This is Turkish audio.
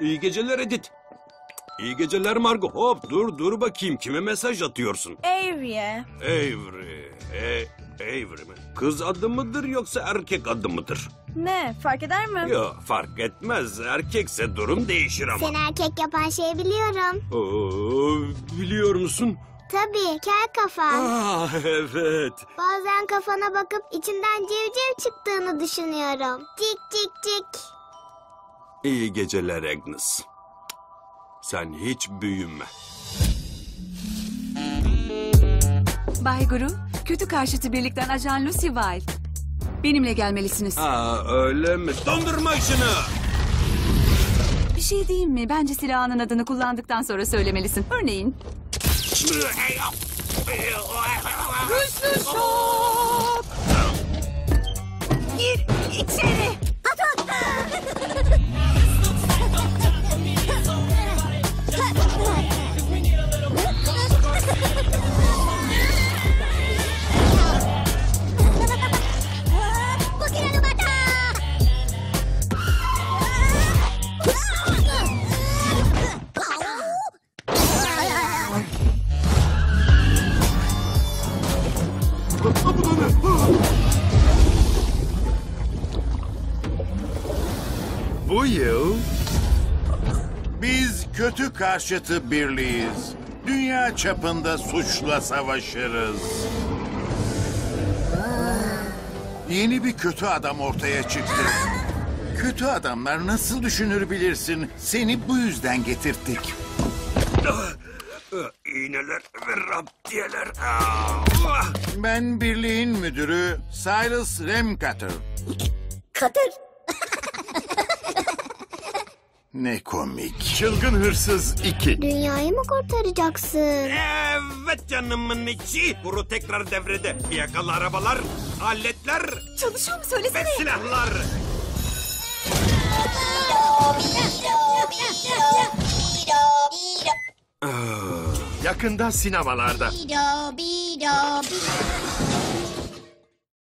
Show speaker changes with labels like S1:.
S1: İyi geceler Edith. İyi geceler Margo. Hop dur dur bakayım kime mesaj atıyorsun?
S2: Avery'e.
S1: Avery. E, Avery mi? Kız adı mıdır yoksa erkek adı mıdır?
S2: Ne? Fark eder mi?
S1: Yok fark etmez. Erkekse durum değişir ama.
S3: Seni erkek yapan şeyi biliyorum.
S1: Oo, biliyor musun?
S3: Tabii kel kafa.
S1: Ah evet.
S3: Bazen kafana bakıp içinden civciv çıktığını düşünüyorum. Cik cik cik.
S1: İyi geceler Agnes. Sen hiç büyüme.
S4: Bay Guru, kötü karşıtı birlikten Ajan Lucy Wilde. Benimle gelmelisiniz.
S1: Aa öyle mi? Dondurma işini.
S4: Bir şey diyeyim mi? Bence silahının adını kullandıktan sonra söylemelisin. Örneğin... Güçlü şok!
S5: Bu yıl biz kötü karşıtı birliğiz. Dünya çapında suçla savaşırız. Yeni bir kötü adam ortaya çıktı. Kötü adamlar nasıl düşünür bilirsin. Seni bu yüzden getirttik.
S1: İğneler ve raptiyeler.
S5: Ben birliğin müdürü Silas Remcutter.
S3: Katır.
S5: Ne komik. Çılgın Hırsız 2.
S3: Dünyayı mı kurtaracaksın?
S1: Evet canımın içi. Kuru tekrar devrede. Yakalı arabalar, aletler
S4: Çalışıyor mu?
S1: ve
S4: Söylesene.
S1: silahlar.
S6: Yakında sinemalarda.